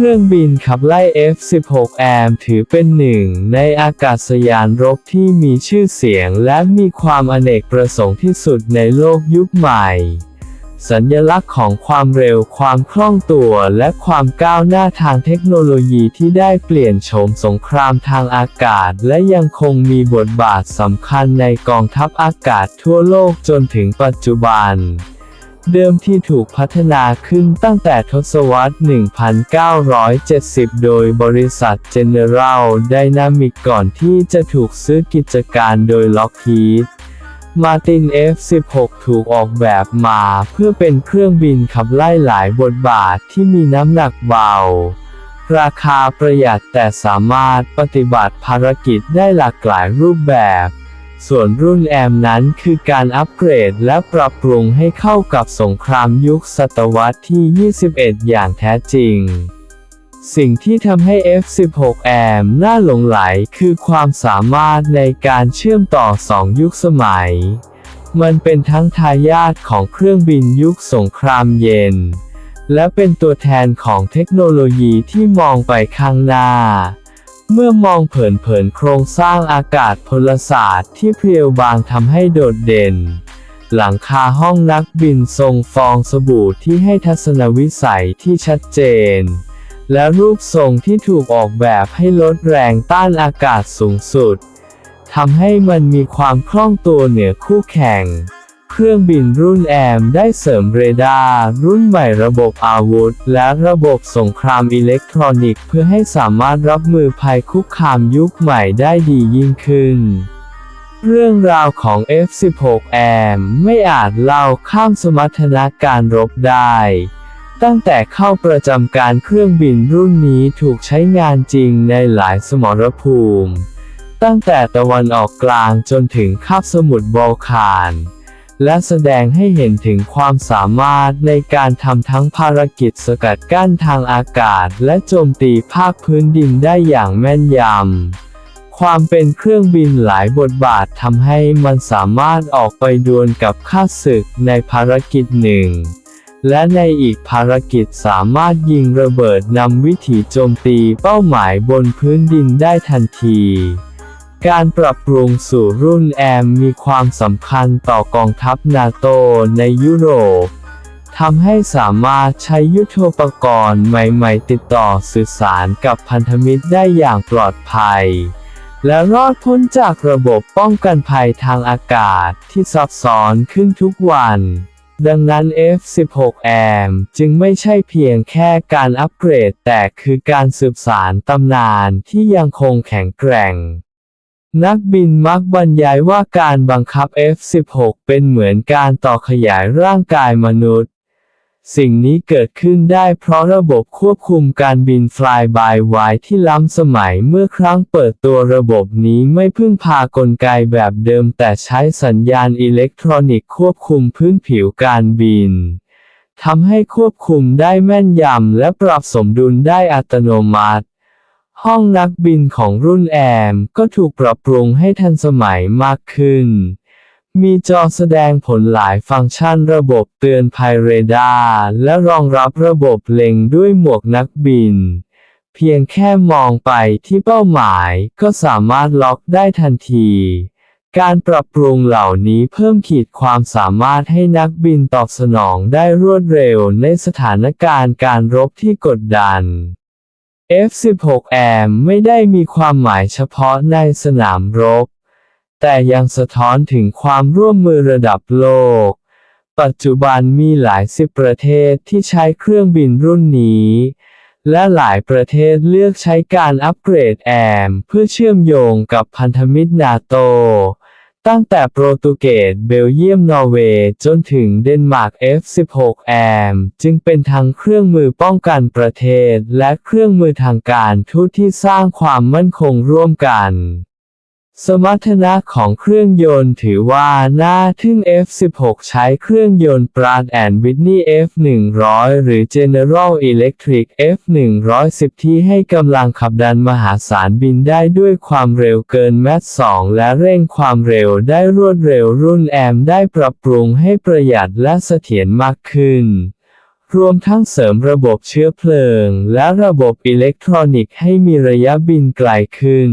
ครื่องบินขับไล่ F-16M ถือเป็นหนึ่งในอากาศยานรบที่มีชื่อเสียงและมีความอเนกประสงค์ที่สุดในโลกยุคใหม่ สัญลักษณ์ของความเร็วความคล่องตัวและความก้าวหน้าทางเทคโนโลยีที่ได้เปลี่ยนโฉมสงครามทางอากาศ และยังคงมีบทบาทสำคัญในกองทัพอากาศทั่วโลกจนถึงปัจจุบัน เดิมที่ถูกพัฒนาขึ้นตั้งแต่ทศวรรษ 1970 โดยบริษัท General Dynamics ก่อนที่จะถูกซื้อกิจการโดย Lockheed Martin F-16 ถูกออกแบบมาเพื่อเป็นเครื่องบินขับไล่หลายบทบาทที่มีน้ำหนักเบา ราคาประหยัดแต่สามารถปฏิบัติภารกิจได้หลากหลายรูปแบบ ส่วนรุ่นแอมนั้นคือการอัปเกรดและปรับปรุงให้เข้ากับสงครามยุคศตวรรษที่ 21 อย่างแท้จริงสิ่งที่ทำให้ F16M น่าหลงไหลคือความสามารถในการเชื่อมต่อสองยุคสมัย มันเป็นทั้งทายาทของเครื่องบินยุคสงครามเย็น และเป็นตัวแทนของเทคโนโลยีที่มองไปข้างหน้า เมื่อมองเผินๆโครงสร้างอากาศพลศาสตร์ที่เพรียวบางทำให้โดดเด่น หลังคาห้องนักบินทรงฟองสบู่ที่ให้ทัศนวิสัยที่ชัดเจน และรูปทรงที่ถูกออกแบบให้ลดแรงต้านอากาศสูงสุดทำให้มันมีความคล่องตัวเหนือคู่แข่ง เครื่องบินรุ่นแอมได้เสริมเรดาร์ รุ่นใหม่ระบบอาวุธ และระบบสงครามอิเล็กทรอนิกส์เพื่อให้สามารถรับมือภัยคุกคามยุคใหม่ได้ดียิ่งขึ้น เรื่องราวของ F16M ไม่อาจเล่าข้ามสมรรถนะการรบได้ ตั้งแต่เข้าประจำการเครื่องบินรุ่นนี้ถูกใช้งานจริงในหลายสมรภูมิ ตั้งแต่ตะวันออกกลางจนถึงคาบสมุทรบอลข่าน และแสดงให้เห็นถึงความสามารถในการทำทั้งภารกิจสกัดกั้นทางอากาศ และโจมตีภาคพื้นดินได้อย่างแม่นยำความเป็นเครื่องบินหลายบทบาททำให้มันสามารถออกไปดวลกับข้าศึกในภารกิจหนึ่ง และในอีกภารกิจสามารถยิงระเบิดนำวิถีโจมตีเป้าหมายบนพื้นดินได้ทันที การปรับปรุงสู่รุ่นแอมมีความสำคัญต่อกองทัพนาโตในยุโรปทำให้สามารถใช้ยุทโธปกรณ์ใหม่ๆ ติดต่อสื่อสารกับพันธมิตรได้อย่างปลอดภัย และรอดพ้นจากระบบป้องกันภัยทางอากาศที่ซับซ้อนขึ้นทุกวัน ดังนั้น F16M จึงไม่ใช่เพียงแค่การอัปเกรดแต่คือการสืบสารตำนานที่ยังคงแข็งแกร่ง นักบินมักบรรยายว่าการบังคับ F16 เป็นเหมือนการต่อขยายร่างกายมนุษย์ สิ่งนี้เกิดขึ้นได้เพราะระบบควบคุมการบิน Fly by Wire ที่ล้ำสมัยเมื่อครั้งเปิดตัวระบบนี้ไม่พึ่งพากลไกแบบเดิมแต่ใช้สัญญาณอิเล็กทรอนิกส์ควบคุมพื้นผิวการบินทำให้ควบคุมได้แม่นยำและปรับสมดุลได้อัตโนมัติ ห้องนักบินของรุ่นแอมก็ถูกปรับปรุงให้ทันสมัยมากขึ้น มีจอแสดงผลหลายฟังก์ชันระบบเตือนภัยเรดาร์และรองรับระบบเล็งด้วยหมวกนักบิน เพียงแค่มองไปที่เป้าหมายก็สามารถล็อกได้ทันที การปรับปรุงเหล่านี้เพิ่มขีดความสามารถให้นักบินตอบสนองได้รวดเร็วในสถานการณ์การรบที่กดดัน F16M ไม่ได้มีความหมายเฉพาะในสนามรบ แต่ยังสะท้อนถึงความร่วมมือระดับโลก ปัจจุบันมีหลายสิบประเทศที่ใช้เครื่องบินรุ่นนี้ และหลายประเทศเลือกใช้การอัปเกรดแอมเพื่อเชื่อมโยงกับพันธมิตรนาโต ตั้งแต่โปรตุเกส เบลเยียม นอร์เวย์ จนถึงเดนมาร์ก F16M จึงเป็นทั้งเครื่องมือป้องกันประเทศ และเครื่องมือทางการทูตที่สร้างความมั่นคงร่วมกัน สมรรถนะของเครื่องยนต์ถือว่าน่าทึ่ง F16 ใช้เครื่องยนต์ Pratt Whitney F100 หรือ General Electric F110 ที่ให้กำลังขับดันมหาศาลบินได้ด้วยความเร็วเกินแมต2และเร่งความเร็วได้รวดเร็วรุ่นแอมได้ปรับปรุงให้ประหยัดและเสถียรมากขึ้นรวมทั้งเสริมระบบเชื้อเพลิง และระบบอิเล็กทรอนิกส์ให้มีระยะบินไกลขึ้น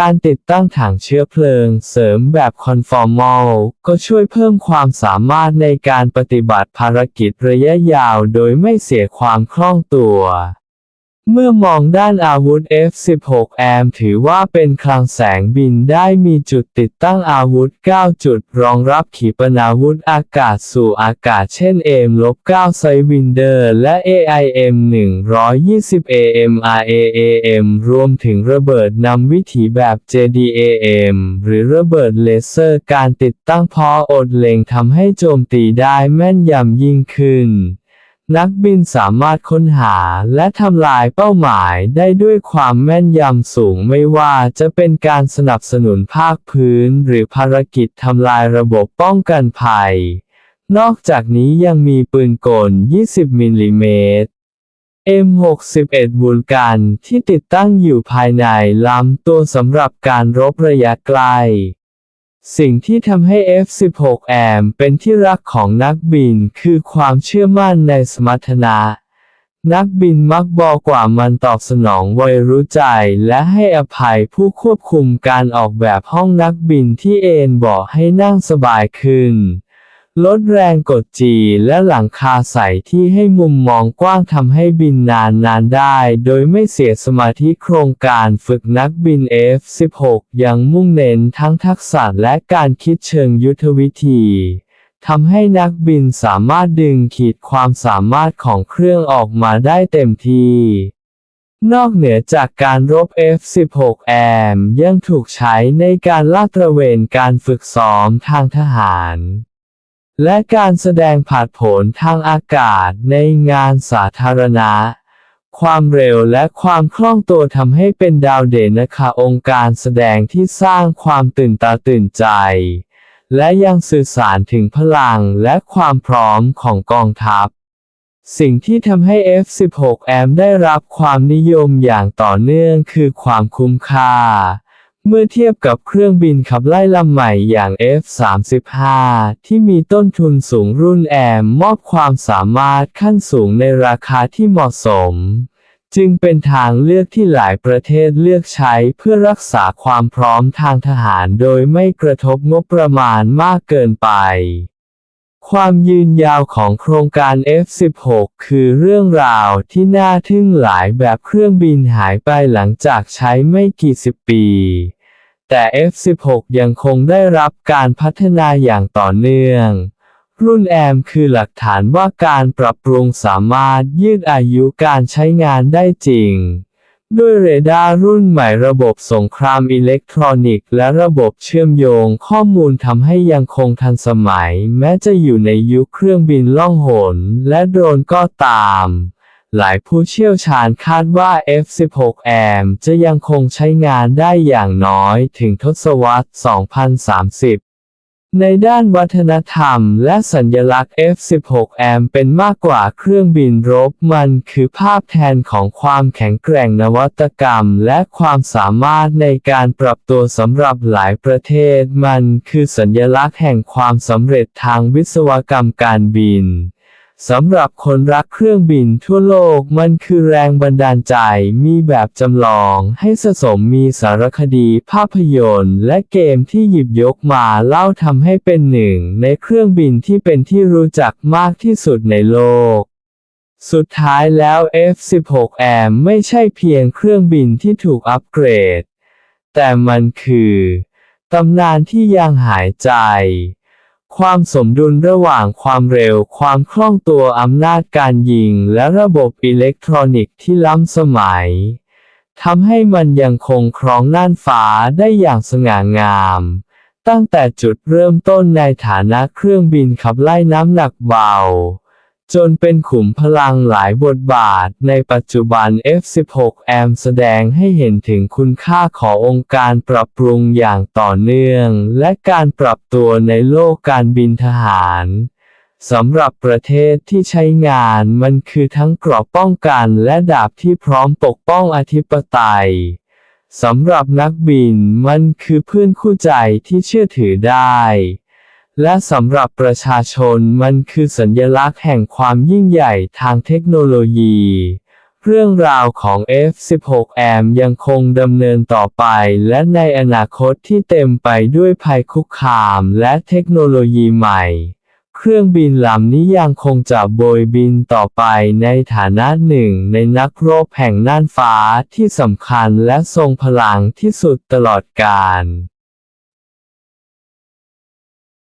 การติดตั้งถังเชื้อเพลิง เสริมแบบคอนฟอร์มอลก็ช่วยเพิ่มความสามารถในการปฏิบัติภารกิจระยะยาวโดยไม่เสียความคล่องตัว เมื่อมองด้านอาวุธ F-16 แอมถือว่าเป็นคลังแสงบินได้มีจุดติดตั้งอาวุธ 9 จุด รองรับขีปนาวุธอากาศสู่อากาศเช่น AIM-9 ไซวินเดอร์และ AIM 120 AMRAAM รวมถึงระเบิดนำวิถีแบบ JDAM หรือระเบิดเลเซอร์การติดตั้งพออดเล็งทำให้โจมตีได้แม่นยำยิ่งขึ้น นักบินสามารถค้นหาและทำลายเป้าหมายได้ด้วยความแม่นยำสูงไม่ว่าจะเป็นการสนับสนุนภาคพื้น หรือภารกิจทำลายระบบป้องกันภัย นอกจากนี้ยังมีปืนกล 20 มิลลิเมตร M61 บูลกันที่ติดตั้งอยู่ภายในลำตัวสำหรับการรบระยะไกล สิ่งที่ทำให้ F16 แอมเป็นที่รักของนักบินคือความเชื่อมั่นในสมรรถนะ นักบินมักบอกว่ามันตอบสนองไวรู้ใจและให้อภัยผู้ควบคุมการออกแบบห้องนักบินที่เอนบอกให้นั่งสบายขึ้น ลดแรงกดจีและหลังคาใสที่ให้มุมมองกว้างทำให้บินนานนานได้ โดยไม่เสียสมาธิโครงการฝึกนักบิน F16 ยังมุ่งเน้นทั้งทักษะและการคิดเชิงยุทธวิธีทำให้นักบินสามารถดึงขีดความสามารถของเครื่องออกมาได้เต็มที่ นอกเหนือจากการรบ F16 แอมยังถูกใช้ในการลาดตระเวนการฝึกซ้อมทางทหาร และการแสดงผาดโผนทางอากาศในงานสาธารณะ ความเร็วและความคล่องตัวทำให้เป็นดาวเด่นนะคะองค์การแสดงที่สร้างความตื่นตาตื่นใจ และยังสื่อสารถึงพลังและความพร้อมของกองทัพ สิ่งที่ทำให้ F16 แอมได้รับความนิยมอย่างต่อเนื่องคือความคุ้มค่า เมื่อเทียบกับเครื่องบินขับไล่ลำใหม่อย่าง F35 ที่มีต้นทุนสูงรุ่นแอมมอบความสามารถขั้นสูงในราคาที่เหมาะสม จึงเป็นทางเลือกที่หลายประเทศเลือกใช้เพื่อรักษาความพร้อมทางทหารโดยไม่กระทบงบประมาณมากเกินไป ความยืนยาวของโครงการ F16 คือเรื่องราวที่น่าทึ่งหลายแบบเครื่องบินหายไปหลังจากใช้ไม่กี่สิบปี แต่ F16 ยังคงได้รับการพัฒนาอย่างต่อเนื่อง รุ่นแอมคือหลักฐานว่าการปรับปรุงสามารถยืดอายุการใช้งานได้จริง ด้วยเรดาร์รุ่นใหม่ระบบสงครามอิเล็กทรอนิกส์และระบบเชื่อมโยงข้อมูลทำให้ยังคงทันสมัย แม้จะอยู่ในยุคเครื่องบินล่องหนและโดรนก็ตาม หลายผู้เชี่ยวชาญคาดว่า F16 แอมจะยังคงใช้งานได้อย่างน้อยถึงทศวรรษ 2030 ในด้านวัฒนธรรมและสัญลักษณ์ F-16M เป็นมากกว่าเครื่องบินรบมันคือภาพแทนของความแข็งแกร่งนวัตกรรม และความสามารถในการปรับตัวสำหรับหลายประเทศ มันคือสัญลักษณ์แห่งความสำเร็จทางวิศวกรรมการบิน สำหรับคนรักเครื่องบินทั่วโลกมันคือแรงบันดาลใจมีแบบจำลองให้สะสมมีสารคดีภาพยนตร์ และเกมที่หยิบยกมาเล่าทำให้เป็นหนึ่งในเครื่องบินที่เป็นที่รู้จักมากที่สุดในโลกสุดท้ายแล้ว F16M ไม่ใช่เพียงเครื่องบินที่ถูกอัปเกรด แต่มันคือ ตำนานที่ยังหายใจ ความสมดุลระหว่างความเร็ว ความคล่องตัวอำนาจการยิง และระบบอิเล็กทรอนิกส์ที่ล้ำสมัยทำให้มันยังคงครองน่านฟ้าได้อย่างสง่างาม ตั้งแต่จุดเริ่มต้นในฐานะเครื่องบินขับไล่น้ำหนักเบา จนเป็นขุมพลังหลายบทบาท ในปัจจุบัน F16 แอมแสดงให้เห็นถึงคุณค่าขององค์การปรับปรุงอย่างต่อเนื่อง และการปรับตัวในโลกการบินทหารสำหรับประเทศที่ใช้งานมันคือทั้งกรอบป้องกันและดาบที่พร้อมปกป้องอธิปไตยสำหรับนักบินมันคือเพื่อนคู่ใจที่เชื่อถือได้ และสำหรับประชาชนมันคือสัญลักษณ์แห่งความยิ่งใหญ่ทางเทคโนโลยี เรื่องราวของ F16M ยังคงดำเนินต่อไป และในอนาคตที่เต็มไปด้วยภัยคุกคามและเทคโนโลยีใหม่ เครื่องบินลำนี้ยังคงจะโบยบินต่อไปในฐานะหนึ่งในนักรบแห่งน่านฟ้าที่สำคัญและทรงพลังที่สุดตลอดกาล